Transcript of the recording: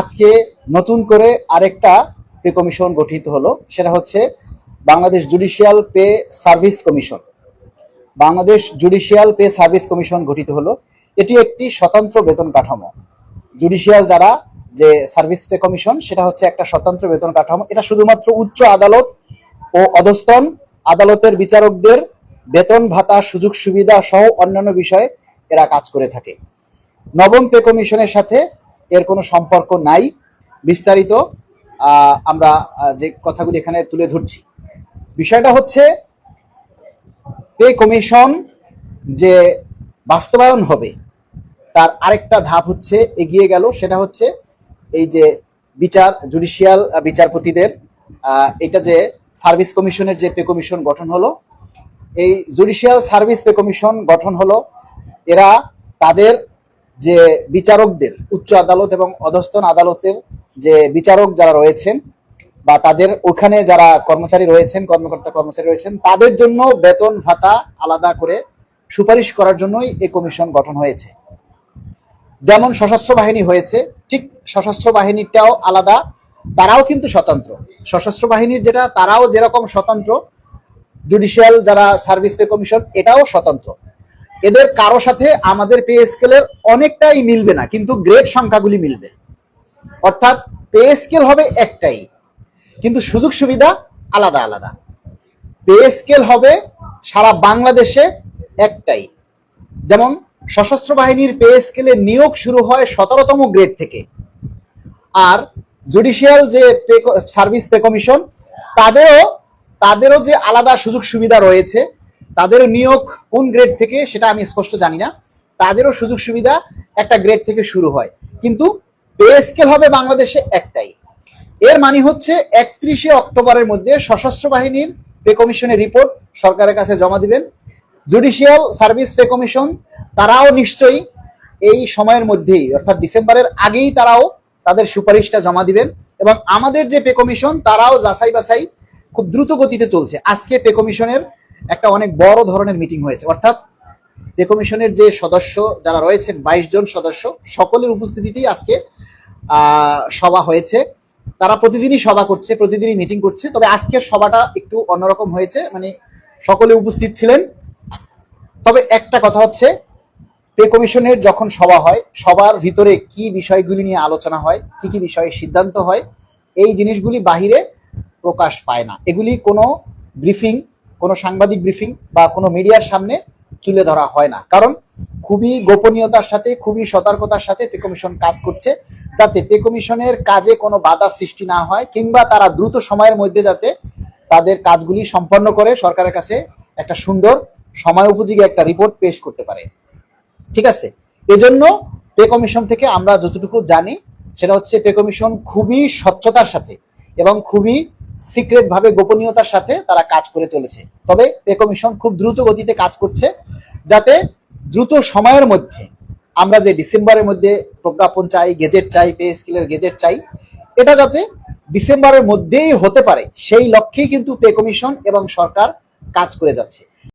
আজকে নতুন করে আরেকটা পে কমিশন গঠিত হলো, সেটা হচ্ছে Bangladesh judicial pay service commission. Bangladesh judicial pay service commission গঠিত হলো। এটি একটি স্বতন্ত্র বেতন কাঠামো। জুডিশিয়াল যারা যে সার্ভিস পে কমিশন, সেটা হচ্ছে একটা স্বতন্ত্র বেতন কাঠামো। এটা শুধুমাত্র উচ্চ আদালত ও অধস্তন আদালতের বিচারকদের বেতন ভাতা, সুযোগ সুবিধা সহ অন্যান্য বিষয়ে এরা কাজ করে থাকে। নবম পে কমিশনের সাথে এর কোনো সম্পর্ক নাই। বিস্তারিত আমরা যে কথাগুলি এখানে তুলে ধরছি। বিষয়টা হচ্ছে, পে কমিশন যে বাস্তবায়ন হবে, তার আরেকটা ধাপ হচ্ছে এগিয়ে গেল। সেটা হচ্ছে এই যে বিচার, জুডিশিয়াল বিচারপতিদের এটা যে সার্ভিস কমিশনের যে পে কমিশন গঠন হলো, এই জুডিশিয়াল সার্ভিস পে কমিশন গঠন হলো, এরা তাদের যে বিচারকদের, উচ্চ আদালত এবং অধস্তন আদালতের যে বিচারক যারা রয়েছেন বা তাদের ওখানে যারা কর্মচারী রয়েছেন, কর্মকর্তা কর্মচারী রয়েছেন, তাদের জন্য বেতন ভাতা আলাদা করে সুপারিশ করার জন্যই এই কমিশন গঠন হয়েছে। যেমন সশস্ত্র বাহিনী হয়েছে, ঠিক সশস্ত্র বাহিনীটাও আলাদা, তারাও কিন্তু স্বতন্ত্র। সশস্ত্র বাহিনীর যেটা, তারাও যেরকম স্বতন্ত্র জুডিশিয়াল যারা সার্ভিস পে কমিশন এটাও স্বতন্ত্র। এদের কারও সাথে আমাদের পে স্কেলের অনেকটাই মিলবে না, কিন্তু গ্রেড সংখ্যাগুলি মিলবে। অর্থাৎ পে স্কেল হবে একটাই, কিন্তু সুযোগ সুবিধা আলাদা আলাদা। পে স্কেল হবে সারা বাংলাদেশে একটাই। যেমন সশস্ত্র বাহিনীর পে স্কেলে নিয়োগ শুরু হয় সতেরোতম গ্রেড থেকে। আর জুডিশিয়াল যে পে সার্ভিস পে কমিশন তাদেরও তাদেরও যে আলাদা সুযোগ সুবিধা রয়েছে তাদেরও নিয়োগ কোন গ্রেড থেকে সেটা আমি স্পষ্ট জানি না। তাদেরও সুযোগ সুবিধা একটা গ্রেড থেকে শুরু হয়। কিন্তু পে স্কেল হবে বাংলাদেশে একটাই। এর মানে হচ্ছে একত্রিশে অক্টোবরের মধ্যে সশস্ত্র বাহিনীর পে কমিশনের রিপোর্ট সরকারের কাছে জমা দিবেন। জুডিশিয়াল সার্ভিস পে কমিশন তারাও নিশ্চয়ই এই সময়ের মধ্যেই, অর্থাৎ ডিসেম্বরের আগেই তারাও তাদের সুপারিশটা জমা দিবেন এবং আমাদের যে পে কমিশন তারাও যাচাই বাছাই খুব দ্রুত গতিতে চলছে। আজকে পে কমিশনের একটা অনেক বড় ধরনের মিটিং হয়েছে। অর্থাৎ পে কমিশনের যে সদস্য যারা রয়েছেন, বাইশ জন সদস্য, সকলের উপস্থিতিতেই আজকে সভা হয়েছে। তারা প্রতিদিনই সভা করছে, প্রতিদিনই মিটিং করছে। তবে আজকের সভাটা একটু অন্যরকম হয়েছে মানে সকলে উপস্থিত ছিলেন। তবে একটা কথা হচ্ছে পে কমিশনের যখন সভা হয় সবার ভিতরে কি বিষয়গুলি নিয়ে আলোচনা হয়, কি কি বিষয়ে সিদ্ধান্ত হয়, এই জিনিসগুলি বাহিরে প্রকাশ পায় না। এগুলি কোনো ব্রিফিং কোনো সাংবাদিক ব্রিফিং বা কোনো মিডিয়ার সামনে তুলে ধরা হয় না। কারণ খুবই গোপনীয়তার সাথে, খুবই সতর্কতার সাথে পে কমিশন কাজ করছে, যাতে পে কমিশনের কাজে কোনো বাধা সৃষ্টি না হয়, কিংবা তারা দ্রুত সময়ের মধ্যে যাতে তাদের কাজগুলি সম্পন্ন করে, সরকারের কাছে একটা সুন্দর সময় উপযোগী একটা রিপোর্ট পেশ করতে পারে। ঠিক আছে? এজন্য পে কমিশন থেকে আমরা যতটুকু জানি, সেটা হচ্ছে পে কমিশন খুবই স্বচ্ছতার সাথে এবং খুবই সিক্রেট ভাবে গোপনীয়তার সাথে তারা কাজ করে চলেছে। তবে পে কমিশন খুব দ্রুত গতিতে কাজ করছে, যাতে দ্রুত সময়ের মধ্যে আমরা যে ডিসেম্বরের মধ্যে প্রজ্ঞাপন চাই গেজেট চাই পে স্কেলের গেজেট চাই, এটা যাতে ডিসেম্বরের মধ্যেই হতে পারে। সেই লক্ষ্যেই কিন্তু পে কমিশন এবং সরকার কাজ করে যাচ্ছে।